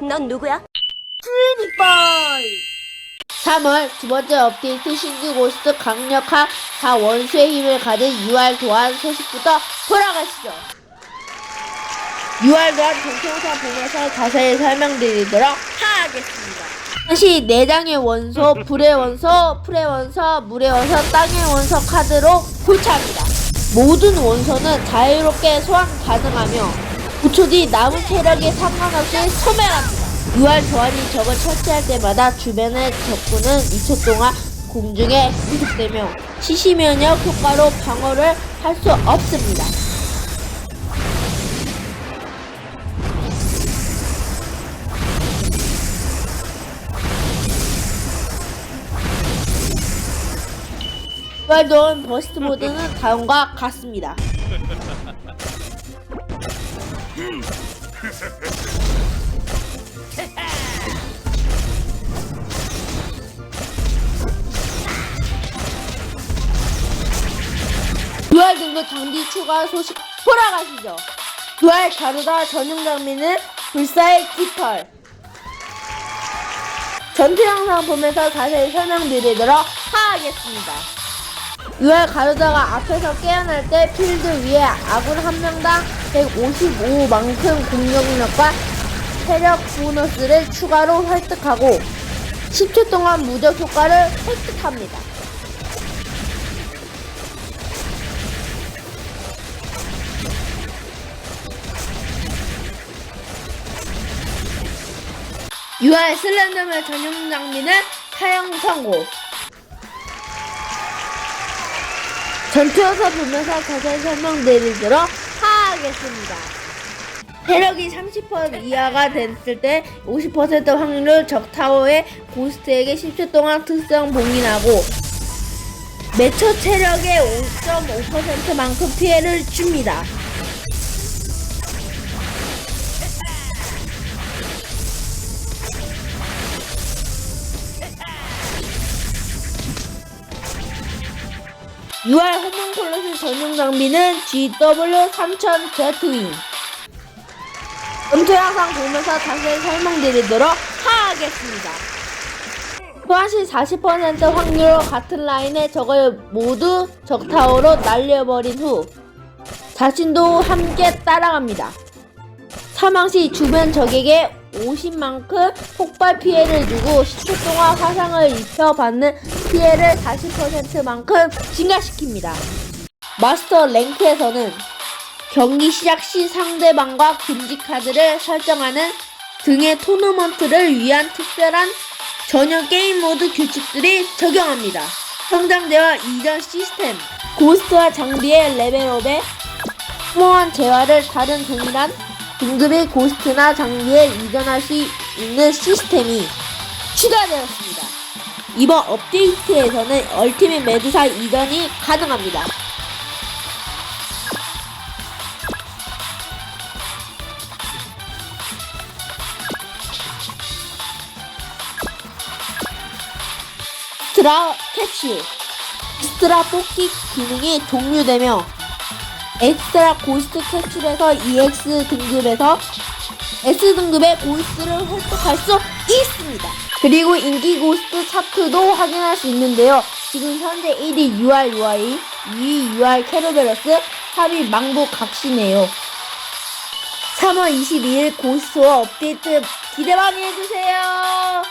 넌 누구야? 트리니파이 3월 두 번째 업데이트 신규 고스트 강력한 다 원수의 힘을 가진 UR 도안 소식부터 돌아가시죠. UR 도안 동영상 보면서 자세히 설명드리도록 하겠습니다. 다시 내장의 원소, 불의 원소, 풀의 원소, 물의 원소, 땅의 원소 카드로 교체합니다. 모든 원소는 자유롭게 소환 가능하며 9초 뒤 남은 체력에 상관없이 소멸합니다. UR 교환이 적을 처치할 때마다 주변의 적군은 2초 동안 공중에 후속되며 시시 면역 효과로 방어를 할 수 없습니다. UR 버스트 모드는 다음과 같습니다. UR 등급 장비 추가 소식 돌아가시죠. UR 가루다 전용 장비는 불사의 깃털. 전투 영상 보면서 자세히 설명드리도록 하겠습니다. UR 가루다가 앞에서 깨어날 때 필드 위에 아군 한 명당 155만큼 공격력과 체력 보너스를 추가로 획득하고 10초 동안 무적 효과를 획득합니다. UR 슬렌더맨 전용 장비는 사용 성공. 전투 영상 보면서 자세히 설명드리도록 하겠습니다. 체력이 30% 이하가 됐을 때 50% 확률로 적 타워의 고스트에게 10초 동안 특성 봉인하고 매초 체력의 5.5%만큼 피해를 줍니다. UR 호문콜로스 전용 장비는 GW3000 제트윙. 전투 영상 보면서 자세히 설명드리도록 하겠습니다. 또한 시 40% 확률로 같은 라인의 적을 모두 적타워로 날려버린 후 자신도 함께 따라갑니다. 사망 시 주변 적에게 50만큼 폭발 피해를 주고 10초 동안 화상을 입혀 받는 피해를 40%만큼 증가시킵니다. 마스터 랭크에서는 경기 시작 시 상대방과 금지 카드를 설정하는 등의 토너먼트를 위한 특별한 전용 게임 모드 규칙들이 적용합니다. 성장대와 이전 시스템, 고스트와 장비의 레벨업에 소모한 재화를 다른 동일한 등급의 고스트나 장비에 이전할 수 있는 시스템이 추가되었습니다. 이번 업데이트에서는 얼티밋 메두사 이전이 가능합니다. 스트라 캡슐 스트라 뽑기 기능이 종료되며 엑스트라 고스트 캡슐에서 EX 등급에서 S 등급의 고스트를 획득할 수 있습니다. 그리고 인기 고스트 차트도 확인할 수 있는데요. 지금 현재 1위 UR UI, 2위 UR 캐로베러스, 3위 망부 각시네요. 3월 22일 고스트와 업데이트 기대 많이 해주세요.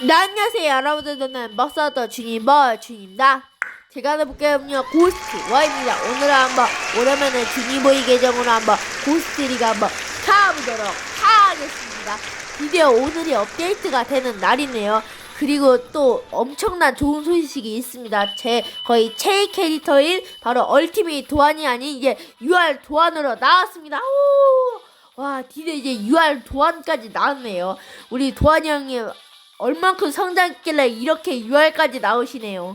네, 안녕하세요 여러분들 저는 먹사더 주님 벌 주입니다 제가 해볼게요. 고스트 와입니다. 오늘은 한번 오랜만에 주니보이 계정으로 한번 고스트 리가 한번 가보도록 하겠습니다. 드디어 오늘이 업데이트가 되는 날이네요. 그리고 또 엄청난 좋은 소식이 있습니다. 제 거의 최애 캐릭터인 바로 얼티밋 도안이 아닌 이제 UR 도안으로 나왔습니다. 오! 와 드디어 이제 UR 도안까지 나왔네요. 우리 도안이 형이 얼만큼 성장했길래 이렇게 UR까지 나오시네요.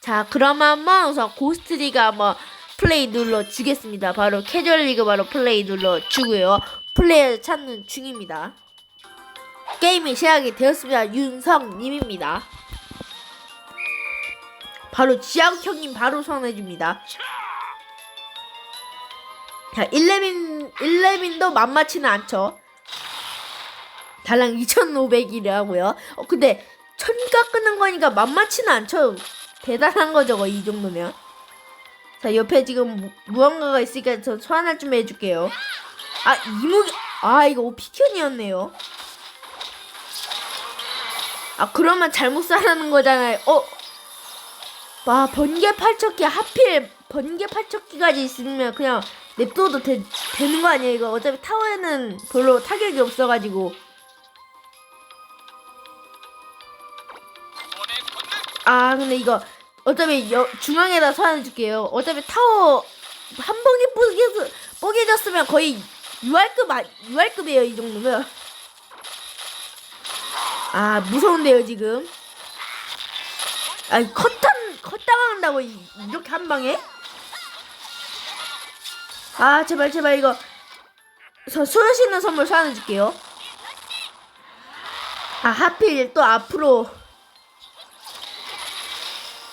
자, 그러면 한번 우선 고스트 리그 한번 플레이 눌러 주겠습니다. 바로 캐주얼 리그 바로 플레이 눌러 주고요. 플레이어 찾는 중입니다. 게임이 시작이 되었습니다. 윤성님입니다. 바로 지학 형님 바로 선해줍니다. 자, 1레빈, 1레빈도 만만치는 않죠. 달랑 2,500이라고요. 어, 근데 천가 끊는 거니까 만만치는 않죠. 대단한 거죠, 거의 이 정도면. 자, 옆에 지금 무, 무언가가 있으니까 저 소환할 좀 해줄게요. 아, 이무기, 아, 이거 오피견이었네요. 아, 그러면 잘못 사라는 거잖아요. 어? 와, 번개 팔척기, 하필 번개 팔척기까지 있으면 그냥 냅둬도 되, 되는 거 아니에요, 이거? 어차피 타워에는 별로 타격이 없어가지고. 아, 근데 이거 어차피 여, 중앙에다 소환해줄게요. 어차피 타워 한 번에 뽀개, 뽀개졌으면 거의 UR급, 아, UR급이에요, 이 정도면. 아, 무서운데요, 지금. 아, 컷당, 컷당한다고, 이- 이렇게 한 방에? 아, 제발, 제발, 이거. 저 쏘시는 선물 소환해줄게요. 아, 하필 또 앞으로.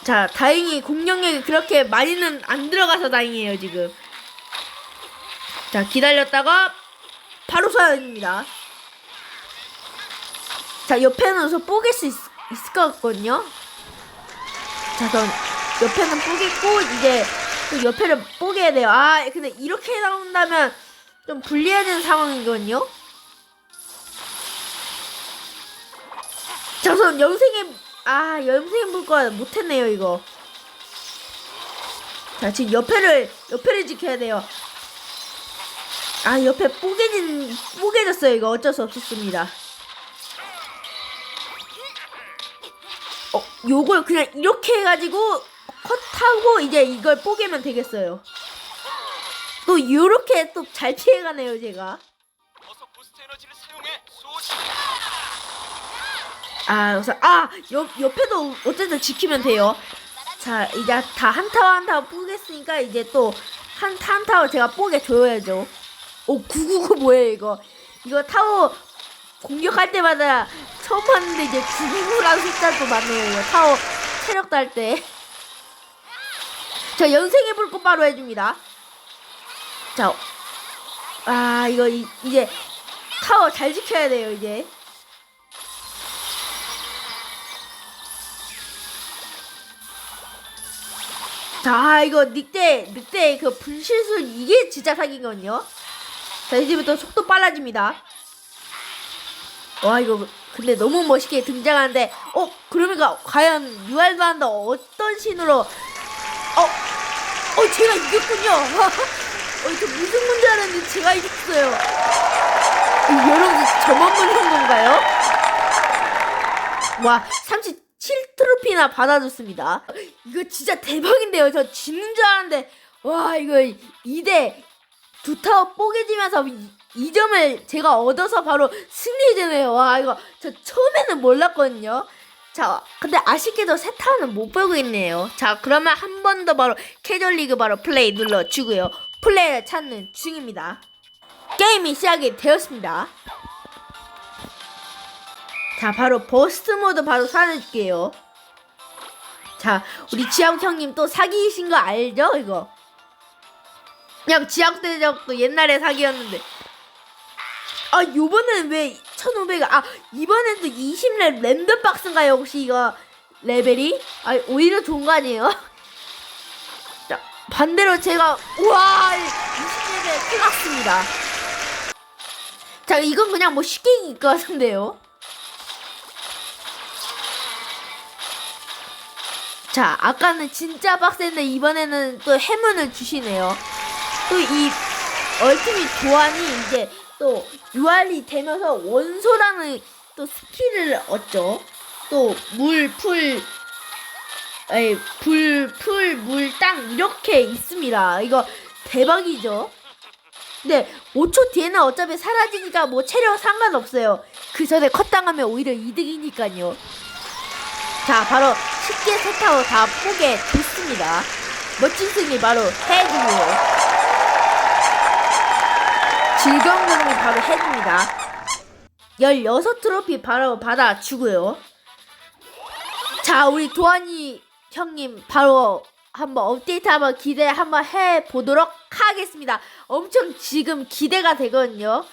자, 다행히 공격력이 그렇게 많이는 안 들어가서 다행이에요, 지금. 자, 기다렸다가 바로 소환입니다. 자, 옆에는 저 뽀갤 수 있, 있을 것 같거든요. 자, 그럼 옆에는 뽀겠고 이제 또 옆에를 뽀개야 돼요. 아, 근데 이렇게 나온다면 좀 불리해지는 상황이거든요. 자, 우선 영생의 아, 영생의 물과 못했네요, 이거. 자, 지금 옆에를 옆에를 지켜야 돼요. 아, 옆에 뽀개진 뽀개졌어요. 이거 어쩔 수 없었습니다. 어, 요걸 그냥 이렇게 해가지고 컷하고 이제 이걸 뽀개면 되겠어요. 또 요렇게 또 잘 피해가네요, 제가. 아, 우선 아, 옆 옆에도 어쨌든 지키면 돼요. 자, 이제 다 한 타워 한 타워 뽀겠으니까 이제 또 한 한 타워 제가 뽀개 줘야죠. 오, 999 뭐예요, 이거? 이거 타워 공격할 때마다 처음 봤는데 이제 999라는 숫자도. 이거 타워 체력 달 때. 자, 연생의 불꽃 바로 해 줍니다. 자, 아, 이거 이, 이제 타워 잘 지켜야 돼요, 이제. 자, 이거 늑대, 늑대 그 분실술 이게 진짜 사기거든요. 자, 이제부터 속도 빨라집니다. 와, 이거 근데 너무 멋있게 등장하는데, 어, 그러니까 과연 유알도 한다 어떤 신으로, 어, 어, 제가 이겼군요. 어, 저 무슨 문제 알았는데 제가 이겼어요. 어, 여러분, 저만 보는 건가요? 와, 37 트로피나 받아줬습니다. 이거 진짜 대박인데요. 저 지는 줄 알았는데, 와, 이거 2대 두 타워 뽀개지면서 이, 이 점을 제가 얻어서 바로 승리되네요. 와, 이거 저 처음에는 몰랐거든요. 자, 근데 아쉽게도 세 타워는 못 보고 있네요. 자, 그러면 한 번 더 바로 캐주얼 리그 바로 플레이 눌러주고요. 플레이를 찾는 중입니다. 게임이 시작이 되었습니다. 자, 바로 버스트 모드 바로 사내줄게요. 자, 우리 지학 형님 또 사기이신 거 알죠? 이거. 그냥 지학 대적도 옛날에 사기였는데. 아, 요번엔 왜 1500, 아, 이번엔 또 20렙 랜덤 박스인가요? 혹시 이거 레벨이? 아, 오히려 좋은 거 아니에요? 자, 반대로 제가, 우와, 20렙에 끝났습니다. 자, 이건 그냥 뭐 쉽게 이길 것 같은데요? 자, 아까는 진짜 빡셌는데 이번에는 또 해문을 주시네요. 또 이 얼티밋 교환이 이제 또 유알이 되면서 원소라는 또 스킬을 얻죠. 또 물, 풀, 에이, 불, 풀, 물, 땅 이렇게 있습니다. 이거 대박이죠. 근데 5초 뒤에는 어차피 사라지니까 뭐 체력 상관없어요. 그 전에 컷당하면 오히려 이득이니까요. 자, 바로 쉽게 세타워 다 포개 됐습니다. 멋진 승리 바로 해주고요. 즐거운 승리 바로 해줍니다. 16 트로피 바로 받아주고요. 자, 우리 도환이 형님 바로 한번 업데이트 한번 기대 한번 해보도록 하겠습니다. 엄청 지금 기대가 되거든요.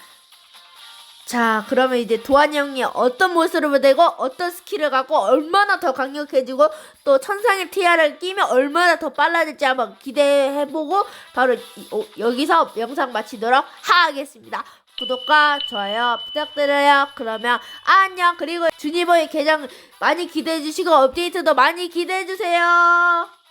자, 그러면 이제 도환이 형이 어떤 모습을 되고 어떤 스킬을 갖고 얼마나 더 강력해지고 또 천상의 티아를 끼면 얼마나 더 빨라질지 한번 기대해보고 바로 이- 어, 여기서 영상 마치도록 하겠습니다. 구독과 좋아요 부탁드려요. 그러면 안녕. 그리고 주니버의 계정 많이 기대해주시고 업데이트도 많이 기대해주세요.